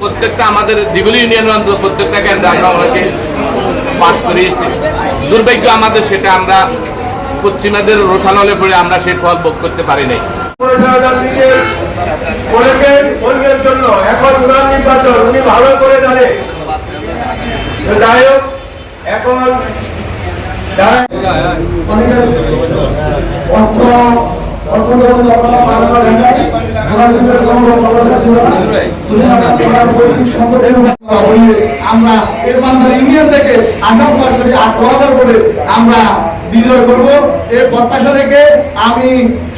প্রত্যেকটা আমাদের দিগুলি ইউনিয়ন অন্তত প্রত্যেকটা কেন্দ্রে আমরা ওনাকে পাশ করিয়েছি। দুর্ভাগ্য আমাদের সেটা আমরা পশ্চিমাদের রোশানলে পড়ে আমরা সেই ফল ভোগ করতে পারি নাই। জন্য এখন নির্বাচন ভালো করে যাই হোক এখন অর্থ অর্থনৈতিক করে আমরা এর মান্দার ইউনিয়ন থেকে আসাম পাশ করি হাজার করে আমরা বিজয় করব। এই প্রত্যাশা রেখে আমি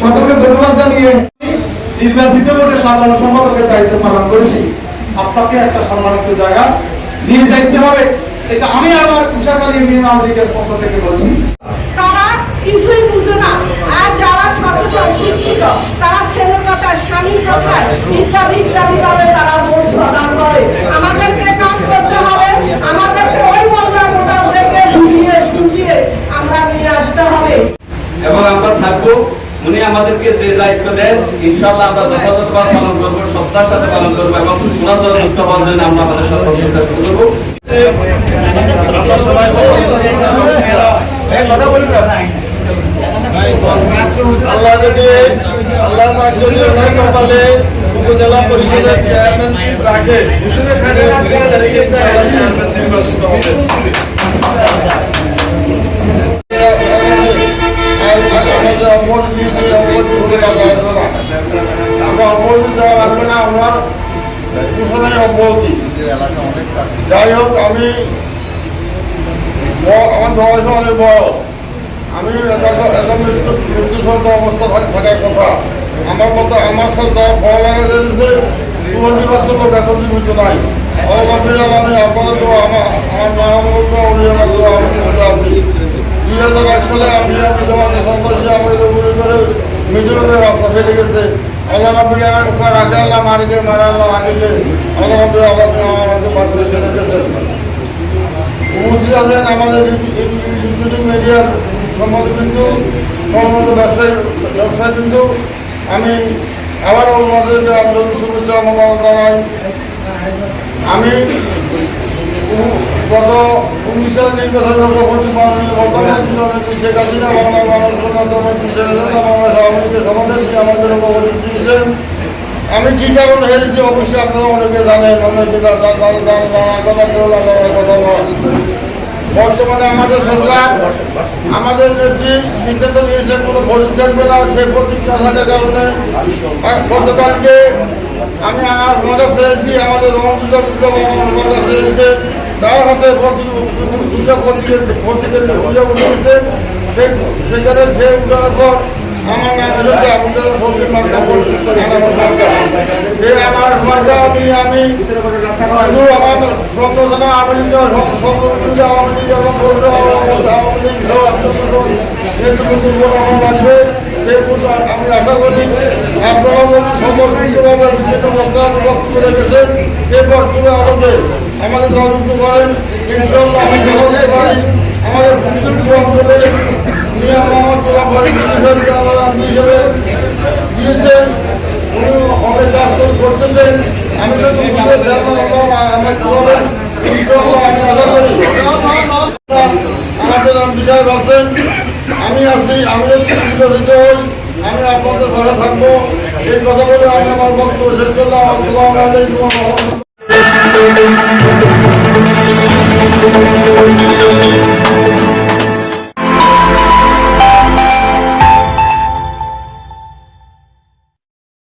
সকলকে ধন্যবাদ জানিয়ে নির্বাচিত ভোটে সাধারণ সম্পাদকের দায়িত্ব পালন করেছি। আপনাকে একটা সম্মানিত জায়গা নিয়ে যাইতে হবে। এটা আমি আমার উষাকালী ইউনিয়ন আওয়ামী লীগের পক্ষ থেকে বলছি। কথায় ইত্যাদি ইত্যাদি ভাবে তারা ভোট প্রদান করে। আমাদেরকে কাজ করতে হবে। আমাদেরকে ওই মন্ডা মোটামুটিকে বুঝিয়ে সুঝিয়ে আমরা নিয়ে আসতে হবে। এবং আমরা থাকব। উনি আমাদেরকে যে দায়িত্ব দেন, ইনশাআল্লাহ আমরা যথাযথভাবে পালন করব, সত্তার সাথে পালন করব এবং পুরাতন মুক্ত হওয়ার জন্য আমরা আমাদের সত্য চেষ্টা করব। আমরা সবাই আল্লাহ যদি আল্লাহ পাক যদি কপালে উপজেলা পরিষদের চেয়ারম্যানশিপ রাখে। যাই হোক, আমি আমার বয়স অনেক বড় আমি এখন একটু মৃত্যুসজ্জ অবস্থা থাক- থাকার কথা আমার মতো আমার সাথে যারা পড়ালেখা করেছে চুয়াল্লিশ বছর লোক এখন জীবিত নাই অলকান্ট্রিয়াল আমি আপনাদের তো আমার আমার আছি দুই হাজার এক আমি আমি জমাতে সন্ত্রাসী আমাদের উপরে করে মিজোরামের রাস্তা ফেলে গেছে আল্লাহ রাব্বুল আলামিন উপর আগে আল্লাহ মারিকে মারা আল্লাহ আগে আল্লাহ সম্মত বিন্দু সম্মত ব্যবসায়ী ব্যবসায়ী বিন্দু আমি আবারও আমাদেরকে আন্তরিক শুভেচ্ছা মমতা আমি গত উনিশ সালে নির্বাচন শেখ হাসিনা বাংলা বাংলাদেশ আওয়ামী লীগের আমাদের দিয়েছেন আমি কি কারণে হেরেছি, অবশ্যই আপনারা অনেকে জানেন, অনেকে কথা কেউ কথা। বর্তমানে আমাদের সরকার আমাদের নেত্রী সিদ্ধান্ত নিয়েছে কোনো ভোট থাকবে না সেই প্রতীক না থাকার কারণে গতকালকে আমি আমার মজা চেয়েছি, আমাদের মজা চেয়েছে, তার হাতে পূজা প্রতীকের প্রতীকের পূজা উঠেছে সেখানে সে উঠানোর পর সবজি মার্কা এই আমার মার্কা আমি আমি আমার আমার লাগবে আমি আশা করি আপনারা যদি সমর্পিতভাবে বিভিন্ন বক্তার বক্তব্য রেখেছেন সেই বক্তব্য আমাকে আমাদের তদন্ত করেন। ইনশাল্লাহ আমি পারি। আমাদের নিয়ামত কাপড় কাপড় আপনি হিসেবে কাজ করতেছেন আমি তো আমরা কীভাবে আমি আশা করি আমি আছি আমাদের বিরোধিত হই আমি আপনাদের ঘরে থাকব এই কথা বলে আমি আমার বক্তব্য শেষ করলাম আসসালাম আলাইকুম